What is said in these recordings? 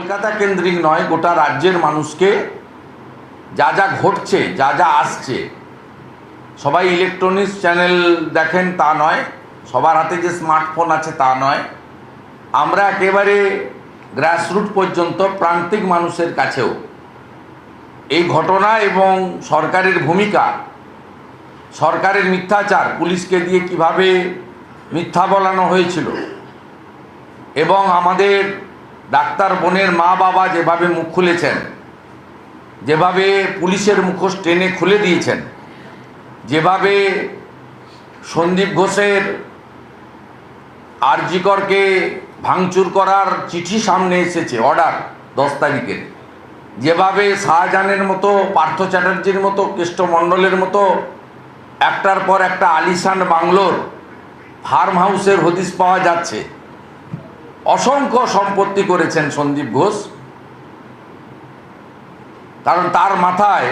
কলকাতা কেন্দ্রিক নয়, গোটা রাজ্যের মানুষকে যা যা ঘটছে, যা যা আসছে, সবাই ইলেকট্রনিক্স চ্যানেল দেখেন তা নয়, সবার হাতে যে স্মার্টফোন আছে তা নয়। আমরা একেবারে গ্রাসরুট পর্যন্ত প্রান্তিক মানুষের কাছেও এই ঘটনা এবং সরকারের ভূমিকা, সরকারের মিথ্যাচার, পুলিশকে দিয়ে কীভাবে মিথ্যা বলানো হয়েছিল এবং আমাদের ডাক্তার বোনের মা বাবা যেভাবে মুখ খুলেছেন, যেভাবে পুলিশের মুখোশ টেনে খুলে দিয়েছেন, যেভাবে সন্দীপ ঘোষের আরজিকরকে ভাঙচুর করার চিঠি সামনে এসেছে, অর্ডার দশ তারিখের যেভাবে শাহজাহানের মতো, পার্থ চ্যাটার্জির মতো কৃষ্ণমণ্ডলের মতো, একটার পর একটা আলিশান বাংলোর ফার্ম হাউসের হদিস পাওয়া যাচ্ছে। অসংখ্য সম্পত্তি করেছেন সন্দীপ ঘোষ। কারণ তার মাথায়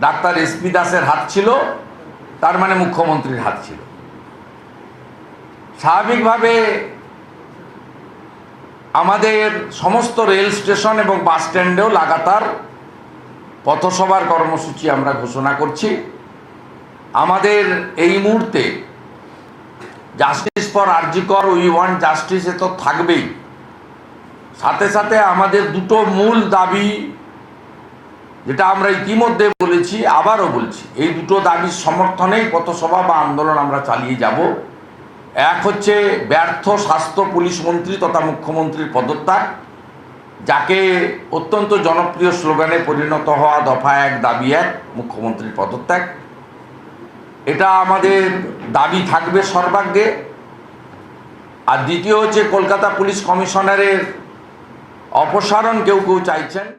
ডাক্তার এসপি দাসের হাত ছিল, তার মানে মুখ্যমন্ত্রীর হাত ছিল। স্বাভাবিকভাবে আমাদের সমস্ত রেল স্টেশন এবং বাস স্ট্যান্ডেও লাগাতার পথসভার কর্মসূচি আমরা ঘোষণা করছি। আমাদের এই মুহূর্তে justice for RG Kar we want justice এ তো থাকবেই। সাথে সাথে আমাদের দুটো মূল দাবি, যেটা আমরা ইতিমধ্যে বলেছি, আবারও বলছি, এই দুটো দাবির সমর্থনেই পথসভা বা আন্দোলন আমরা চালিয়ে যাব। এক হচ্ছে ব্যর্থ স্বাস্থ্য পুলিশ মন্ত্রী তথা মুখ্যমন্ত্রীর পদত্যাগ, যাকে অত্যন্ত জনপ্রিয় স্লোগানে পরিণত হওয়া দফা এক দাবি এক, মুখ্যমন্ত্রীর পদত্যাগ। এটা আমাদের দাবি থাকবে সর্বাগ্রে। আর দ্বিতীয় হচ্ছে কলকাতা পুলিশ কমিশনারের অপসারণ কেউ কেউ চাইছেন।